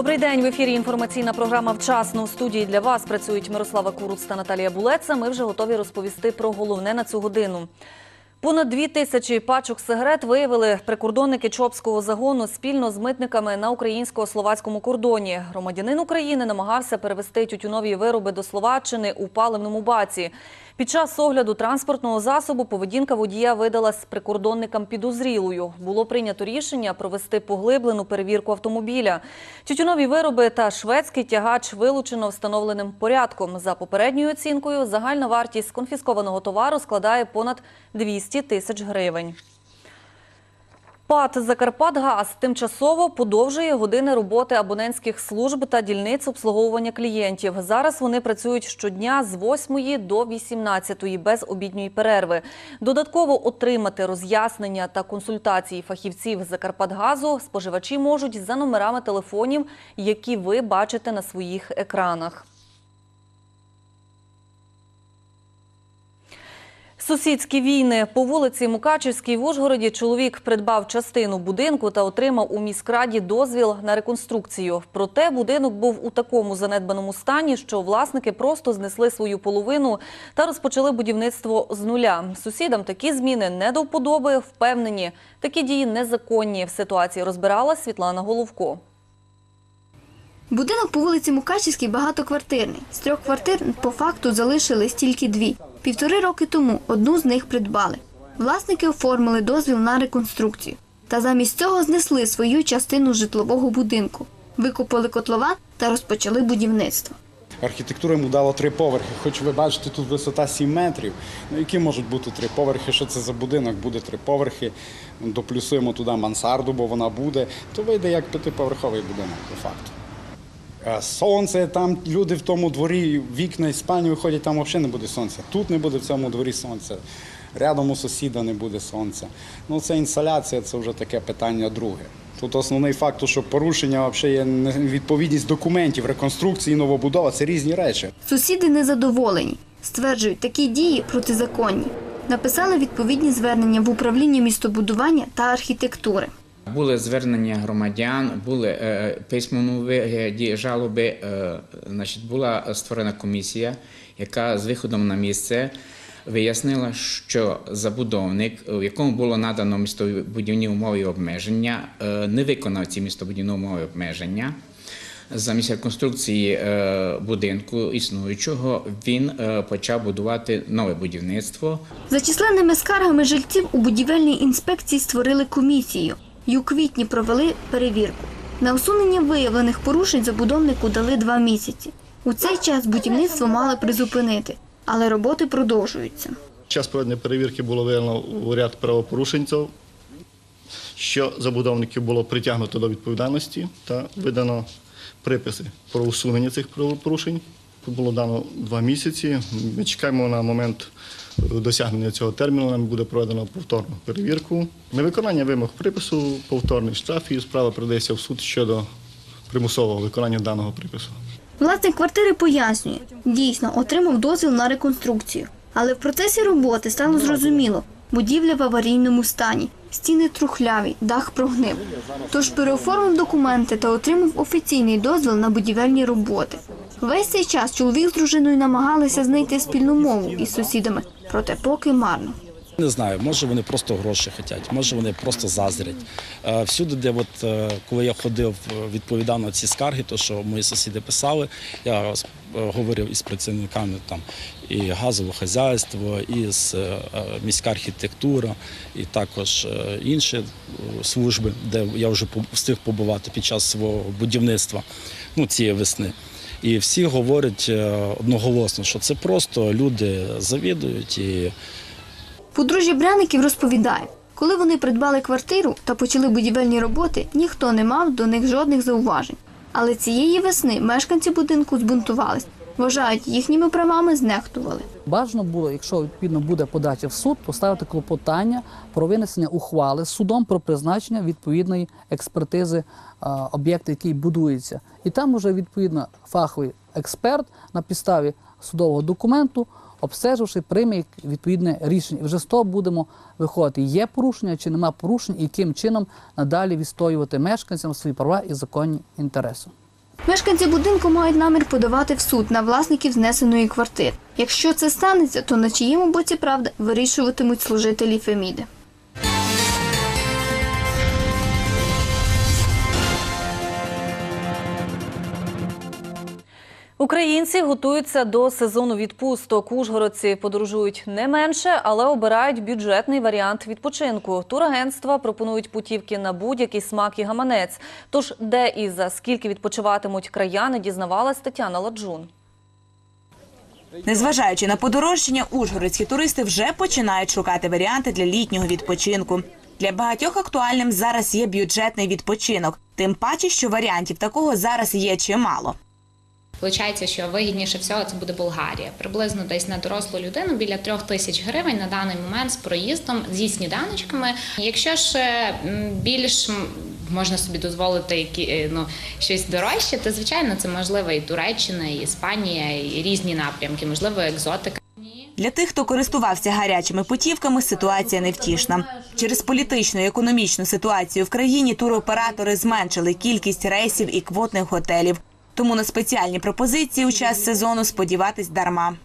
Добрий день в ефірі. Інформаційна програма Вчасно у студії для вас працюють Мирослава Куруц та Наталія Булеца. Ми вже готові розповісти про головне на цю годину. Понад дві тисячі пачок сигарет виявили прикордонники Чопського загону спільно з митниками на українсько-словацькому кордоні. Громадянин України намагався перевести тютюнові вироби до Словаччини у паливному баці. Під час огляду транспортного засобу поведінка водія видалась прикордонникам підозрілою. Було прийнято рішення провести поглиблену перевірку автомобіля. Тютюнові вироби та шведський тягач вилучено встановленим порядком. За попередньою оцінкою, загальна вартість конфіскованого товару складає понад 200 тисяч гривень. ПАТ «Закарпатгаз» тимчасово подовжує години роботи абонентських служб та дільниць обслуговування клієнтів. Зараз вони працюють щодня з 8 до 18 без обідньої перерви. Додатково отримати роз'яснення та консультації фахівців «Закарпатгазу» споживачі можуть за номерами телефонів, які ви бачите на своїх екранах. Сусідські війни по вулиці Мукачівській в Ужгороді чоловік придбав частину будинку та отримав у міськраді дозвіл на реконструкцію. Проте будинок був у такому занедбаному стані, що власники просто знесли свою половину та розпочали будівництво з нуля. Сусідам такі зміни не до вподоби. Впевнені, такі дії незаконні. В ситуації розбирала Світлана Головко. Будинок по вулиці Мукачівській багатоквартирний. З трьох квартир по факту залишились тільки дві. Півтори роки тому одну з них придбали. Власники оформили дозвіл на реконструкцію. Та замість цього знесли свою частину житлового будинку, викопали котлован та розпочали будівництво. Архітектура йому дала три поверхи. Хоч ви бачите, тут висота 7 метрів. Ну які можуть бути три поверхи? Що це за будинок? Буде три поверхи. Доплюсуємо туди мансарду, бо вона буде. То вийде як п'ятиповерховий будинок, по факту. Е, Сонце, там люди в тому дворі, вікна і спальні виходять, там взагалі не буде сонця. Тут не буде в цьому дворі сонця. Рядом у сусіда не буде сонця. Ну, це інсоляція, це вже таке питання друге. Тут основний факт, що порушення взагалі є невідповідність документів, реконструкції, новобудова це різні речі. Сусіди незадоволені. Стверджують, такі дії протизаконні. Написали відповідні звернення в управління містобудування та архітектури. Були звернення громадян, були е, вигляді жалоби. Е, значить, була створена комісія, яка з виходом на місце вияснила, що забудовник, в якому було надано містобудівні умови обмеження, е, не виконав ці містобудівні умови обмеження. Замість реконструкції е, будинку існуючого він е, почав будувати нове будівництво. За численними скаргами жильців у будівельній інспекції створили комісію і у квітні провели перевірку. На усунення виявлених порушень забудовнику дали два місяці. У цей час будівництво мали призупинити, але роботи продовжуються. Час проведення перевірки було виявлено у ряд правопорушень, що забудовників було притягнуто до відповідальності та видано приписи про усунення цих правопорушень. Було дано два місяці. Ми чекаємо на момент досягнення цього терміну. Нам буде проведено повторну перевірку. Невиконання вимог припису, повторний штраф і справа передається в суд щодо примусового виконання даного припису. Власник квартири пояснює, дійсно отримав дозвіл на реконструкцію, але в процесі роботи стало зрозуміло, будівля в аварійному стані, стіни трухляві, дах прогнив. Тож переоформив документи та отримав офіційний дозвіл на будівельні роботи. Весь цей час чоловік з дружиною намагалися знайти спільну мову із сусідами, проте поки марно. Не знаю, може вони просто гроші хочуть, може вони просто заздрять. Е, Всюди, де от, е, коли я ходив, е, відповідав на ці скарги, то що мої сусіди писали, я говорив із працівниками там і газове хазяйство, і з міська архітектура, і також інші служби, де я вже встиг побувати під час свого будівництва ну, цієї весни. І всі говорять е, одноголосно, що це просто люди завідують і. Подружжя Бряників розповідає, коли вони придбали квартиру та почали будівельні роботи, ніхто не мав до них жодних зауважень. Але цієї весни мешканці будинку збунтувались. Вважають, їхніми правами знехтували. Бажано було, якщо відповідно буде подача в суд, поставити клопотання про винесення ухвали судом про призначення відповідної експертизи е, об'єкту, який будується. І там уже відповідно фаховий експерт на підставі судового документу обстеживши, прийме відповідне рішення. І вже з того будемо виходити, є порушення чи нема порушень, і яким чином надалі відстоювати мешканцям свої права і законні інтереси. Мешканці будинку мають намір подавати в суд на власників знесеної квартири. Якщо це станеться, то на чиєму боці правда вирішуватимуть служителі Феміди. Українці готуються до сезону відпусток. Ужгородці подорожують не менше, але обирають бюджетний варіант відпочинку. Турагентства пропонують путівки на будь-який смак і гаманець. Тож, де і за скільки відпочиватимуть краяни, дізнавалась Тетяна Ладжун. Незважаючи на подорожчання, ужгородські туристи вже починають шукати варіанти для літнього відпочинку. Для багатьох актуальним зараз є бюджетний відпочинок, тим паче, що варіантів такого зараз є чимало. Виходить, що вигідніше всього це буде Болгарія. Приблизно десь на дорослу людину біля трьох тисяч гривень на даний момент з проїздом зі сніданочками. Якщо ж більш можна собі дозволити які, е, ну, щось дорожче, то звичайно це можливо і Туреччина, і Іспанія, і різні напрямки, можливо, екзотика. Для тих, хто користувався гарячими путівками, ситуація невтішна. Через політичну і економічну ситуацію в країні туроператори зменшили кількість рейсів і квотних готелів. Тому на спеціальні пропозиції у час сезону сподіватись дарма.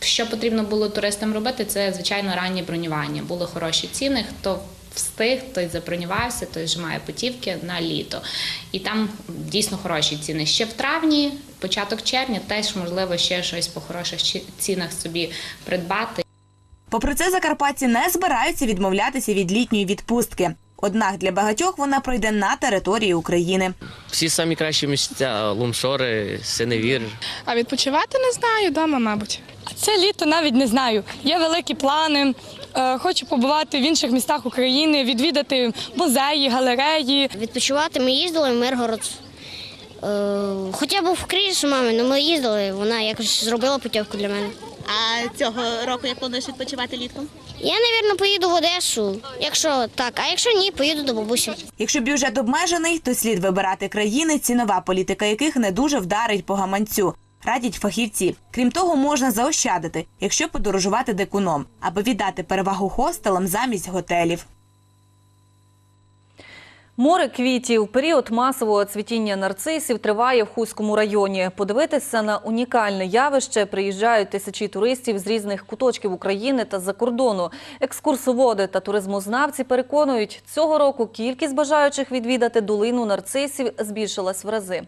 Що потрібно було туристам робити, це звичайно раннє бронювання. Були хороші ціни. Хто встиг, той забронювався, той вже має путівки на літо. І там дійсно хороші ціни. Ще в травні, початок червня, теж можливо ще щось по хороших цінах собі придбати. Попри це, закарпатці не збираються відмовлятися від літньої відпустки. Однак для багатьох вона пройде на території України. Всі самі кращі місця Лумшори, Синевір. А відпочивати не знаю, вдома, мабуть. Це літо навіть не знаю. Є великі плани. Е, Хочу побувати в інших містах України, відвідати музеї, галереї. Відпочивати ми їздили в Миргород. Е, Хоча був в кризі з мамою, але ми їздили, вона якось зробила путівку для мене. А цього року як плануєш відпочивати літком? Я, мабуть, поїду в Одесу, якщо так, а якщо ні, поїду до бабусі. Якщо бюджет обмежений, то слід вибирати країни, цінова політика яких не дуже вдарить по гаманцю. Радять фахівці. Крім того, можна заощадити, якщо подорожувати декуном, аби віддати перевагу хостелам замість готелів. Море квітів. Період масового цвітіння нарцисів триває в Хуському районі. Подивитися на унікальне явище приїжджають тисячі туристів з різних куточків України та з-за кордону. Екскурсоводи та туризмознавці переконують, цього року кількість бажаючих відвідати долину нарцисів збільшилась в рази.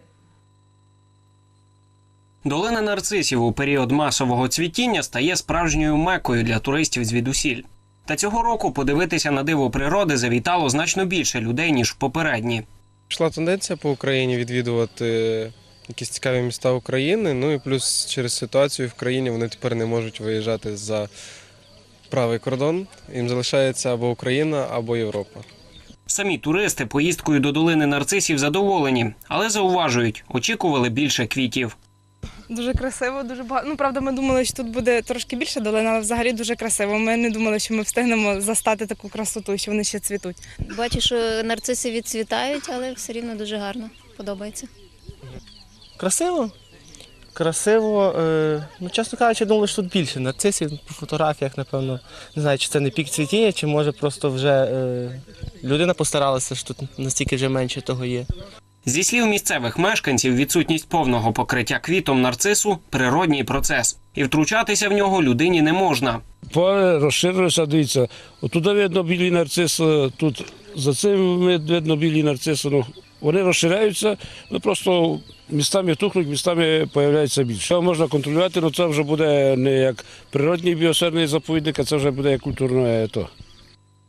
Долина нарцисів у період масового цвітіння стає справжньою мекою для туристів звідусіль. Та цього року подивитися на диво природи завітало значно більше людей ніж в попередні. Пішла тенденція по Україні відвідувати якісь цікаві міста України. Ну і плюс через ситуацію в країні вони тепер не можуть виїжджати за правий кордон. Їм залишається або Україна, або Європа. Самі туристи поїздкою до долини нарцисів задоволені, але зауважують, очікували більше квітів. Дуже красиво, дуже багато. Ну, правда, ми думали, що тут буде трошки більше долина, але взагалі дуже красиво. Ми не думали, що ми встигнемо застати таку красоту, що вони ще цвітуть. Бачу, що нарциси відцвітають, але все рівно дуже гарно. Подобається. Красиво. Красиво. Е, ну, чесно кажучи, думали, що тут більше нарцисів по фотографіях, напевно. Не знаю, чи це не пік цвітіння, чи може просто вже е, людина постаралася, що тут настільки вже менше того є. Зі слів місцевих мешканців, відсутність повного покриття квітом нарцису природній процес, і втручатися в нього людині не можна. Поле розширилося, дивіться. Отуди видно білі нарциси, тут за цим видно білі нарциси. Ну, вони розширяються, ну просто містами тухнуть, містами з'являється більше. Що можна контролювати, але це вже буде не як природній біосферний заповідник, а це вже буде як культурне то.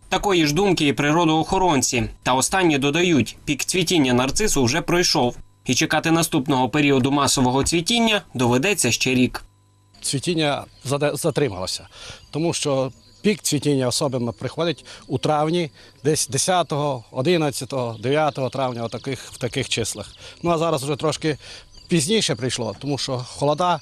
Такої ж думки і природоохоронці. Та останні додають, пік цвітіння нарцису вже пройшов, і чекати наступного періоду масового цвітіння доведеться ще рік. Цвітіння затрималося, тому що пік цвітіння особливо приходить у травні, десь 10, 11, 9 травня, в таких, в таких числах. Ну а зараз вже трошки пізніше прийшло, тому що холода,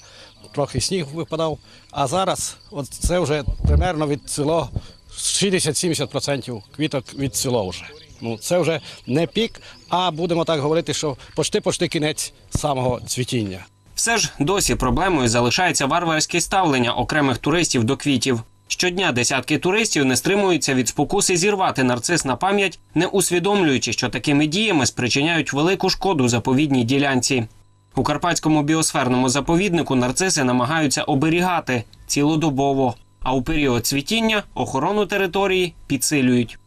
трохи сніг випадав. А зараз от це вже примерно відцвіло 60-70% квіток відцвіло вже. Ну, це вже не пік, а будемо так говорити, що почти-почти кінець самого цвітіння. Все ж досі проблемою залишається варварське ставлення окремих туристів до квітів. Щодня десятки туристів не стримуються від спокуси зірвати нарцис на пам'ять, не усвідомлюючи, що такими діями спричиняють велику шкоду заповідній ділянці. У карпатському біосферному заповіднику нарциси намагаються оберігати цілодобово, а у період цвітіння охорону території підсилюють.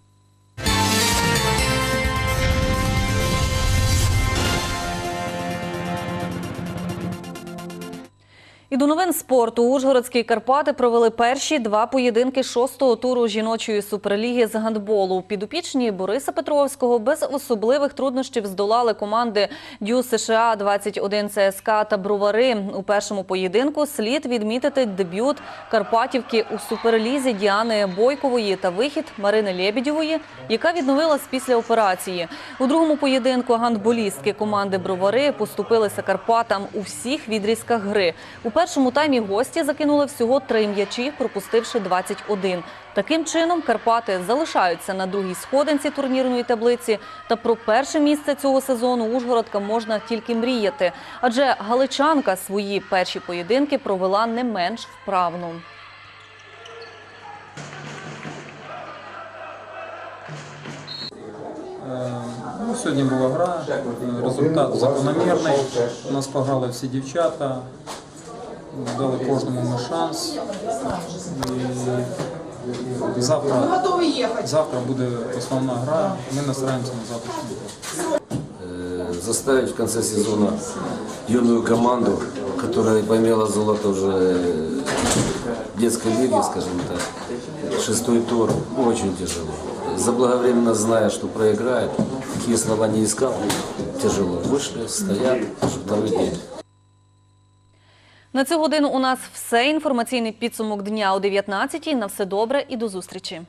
І до новин спорту Ужгородські Карпати провели перші два поєдинки шостого туру жіночої суперліги з гандболу. Підопічні Бориса Петровського без особливих труднощів здолали команди Дю США 21 ЦСК та Бровари. У першому поєдинку слід відмітити дебют Карпатівки у суперлізі Діани Бойкової та вихід Марини Лєбідєвої, яка відновилась після операції. У другому поєдинку гандболістки команди Бровари поступилися Карпатам у всіх відрізках гри. У першому таймі гості закинули всього три м'ячі, пропустивши 21. Таким чином, Карпати залишаються на другій сходинці турнірної таблиці. Та про перше місце цього сезону Ужгородка можна тільки мріяти. Адже галичанка свої перші поєдинки провела не менш вправно. Ну, сьогодні була гра, результат закономірний. У нас пограли всі дівчата, дали кожному ми шанс. І завтра, завтра буде основна гра. Ми настраємося на завтрашній день. Э, заставить в конце сезона юную команду, которая поимела золото уже э, детской лиги, скажем так, шестой тур, очень тяжело. Заблаговременно зная, что проиграет, какие слова не искал, тяжело. Вышли, стоят, второй день. На цю годину у нас все. Інформаційний підсумок дня о 19-й. На все добре і до зустрічі.